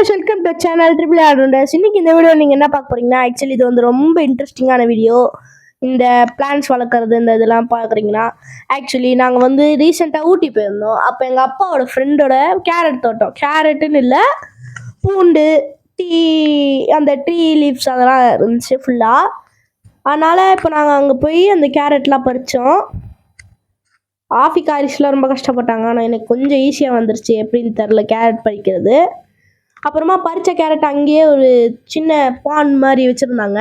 Guys welcome to channel triple orders இன்னைக்கு இந்த video நீங்கள் என்ன பார்க்க போறீங்கன்னா ஆக்சுவலி இது வந்து ரொம்ப இன்ட்ரெஸ்டிங்கான வீடியோ இந்த பிளான்ஸ் வளர்க்குறது இந்த இதெல்லாம் பார்க்குறீங்கன்னா ஆக்சுவலி நாங்கள் வந்து ரீசெண்டாக ஊட்டி போயிருந்தோம். அப்போ எங்கள் அப்பாவோட ஃப்ரெண்டோட கேரட் தோட்டம். கேரட்டுன்னு இல்லை பூண்டு டீ அந்த ட்ரீ லீவ்ஸ் அதெல்லாம் இருந்துச்சு ஃபுல்லாக அதனால் இப்போ நாங்கள் அங்கே போய் அந்த கேரட்லாம் பறித்தோம் ஆஃபிகாரிஸ்லாம் ரொம்ப கஷ்டப்பட்டாங்க. ஆனால் எனக்கு கொஞ்சம் ஈஸியாக வந்துருச்சு. எப்படின்னு தெரில கேரட் பறிக்கிறது. அப்புறமா பறித்த கேரட் அங்கேயே ஒரு சின்ன பான் மாதிரி வச்சுருந்தாங்க.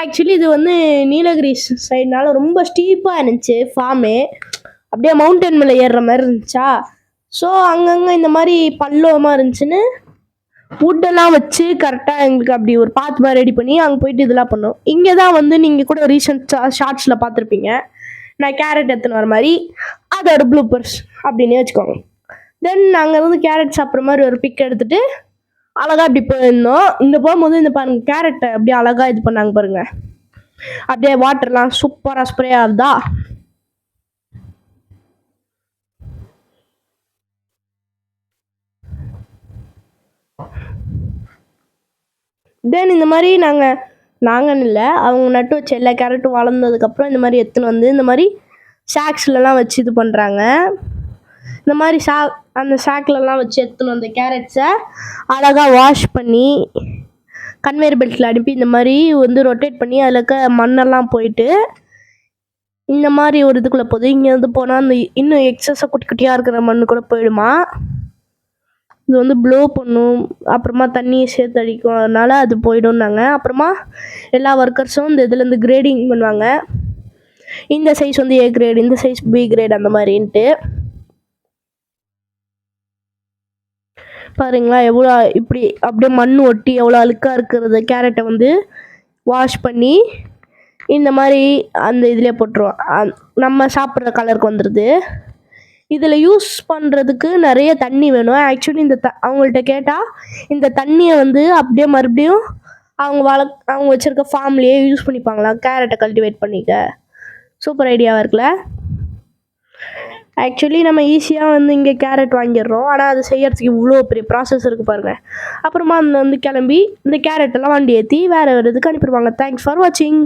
ஆக்சுவலி இது வந்து நீலகிரி சைடுனால ரொம்ப ஸ்டீப்பாக இருந்துச்சு ஃபார்மே அப்படியே மவுண்டன் மேலே ஏறுற மாதிரி இருந்துச்சா? ஸோ அங்கங்கே இந்த மாதிரி பல்லவமாக இருந்துச்சுன்னு வுட்டெல்லாம் வச்சு கரெக்டாக எங்களுக்கு அப்படி ஒரு பாத் மாதிரி ரெடி பண்ணி அங்கே போயிட்டு இதெல்லாம் பண்ணோம். இங்கே தான் வந்து நீங்கள் கூட ரீசெண்ட் ஷார்ட்ஸில் பார்த்துருப்பீங்க. நான் கேரட் எடுத்துன்னு வர மாதிரி அதோட ப்ளூப்பர்ஸ் அப்படின்னு வச்சுக்கோங்க. தென் அங்கேருந்து கேரட் சாப்பிட்ற மாதிரி ஒரு பிக் எடுத்துட்டு அழகாக இப்படி போயிருந்தோம். இங்கே போகும்போது இந்த பாருங்க கேரட்டை அப்படியே அழகாக இது பண்ணாங்க பாருங்க. அப்படியே வாட்டர்லாம் சூப்பராக ஸ்ப்ரே ஆகுதா? தென் இந்த மாதிரி நாங்கள் நாங்கன்னு இல்லை அவங்க நட்டு வச்ச எல்லா கேரட்டும் வளர்ந்ததுக்கப்புறம் இந்த மாதிரி எடுத்துன்னு வந்து இந்த மாதிரி ஷாக்ஸ்லலாம் வச்சு இது பண்ணுறாங்க இந்த மாதிரி ஷா அந்த சாக்கிலலாம் வச்சு எடுத்துன்னு வந்த கேரட்ஸை அழகாக வாஷ் பண்ணி கன்வேயர் பெல்ட்டில் அனுப்பி இந்த மாதிரி வந்து ரொட்டேட் பண்ணி அதில் இருக்க மண்ணெல்லாம் போயிட்டு இந்த மாதிரி ஒரு இதுக்குள்ளே போகுது. இங்கே வந்து போனால் அந்த இன்னும் எக்ஸஸாக குட்டி குட்டியாக இருக்கிற மண் கூட போயிடுமா? இது வந்து ப்ளோ பண்ணும். அப்புறமா தண்ணியை சேர்த்து அடிக்கும். அதனால் அது போயிடும்னாங்க. அப்புறமா எல்லா ஒர்க்கர்ஸும் இந்த இதுலேருந்து கிரேடிங் பண்ணுவாங்க. இந்த சைஸ் வந்து ஏ கிரேட் இந்த சைஸ் பி கிரேட் அந்த மாதிரின்ட்டு. பாருங்களா எவ்வளோ இப்படி அப்படியே மண் ஒட்டி எவ்வளோ அழுக்காக இருக்கிறது கேரட்டை வந்து வாஷ் பண்ணி இந்த மாதிரி அந்த இதிலே போட்டுருவோம். அந்- நம்ம சாப்பிட்ற கலருக்கு வந்துடுது இதில் யூஸ் பண்ணுறதுக்கு நிறைய தண்ணி வேணும். ஆக்சுவலி இந்த த அவங்கள்ட்ட கேட்டால் இந்த தண்ணியை வந்து அப்படியே மறுபடியும் அவங்க வளக் அவங்க வச்சுருக்க ஃபார்ம்லேயே யூஸ் பண்ணிப்பாங்களாம் கேரட்டை கல்டிவேட் பண்ணிக்க. சூப்பர் ஐடியாவாக இருக்குல்ல? ஆக்சுவலி நம்ம ஈஸியாக வந்து இங்கே கேரட் வாங்கிடுறோம். ஆனால் அது செய்யறதுக்கு இவ்வளோ பெரிய ப்ராசஸ் இருக்குது பாருங்கள் அப்புறமா அந்த வந்து கிளம்பி இந்த கேரட்டெல்லாம் வண்டி ஏற்றி வேறு ஒரு இதுக்கு அனுப்பிடுவாங்க. தேங்க்ஸ் ஃபார் வாட்சிங்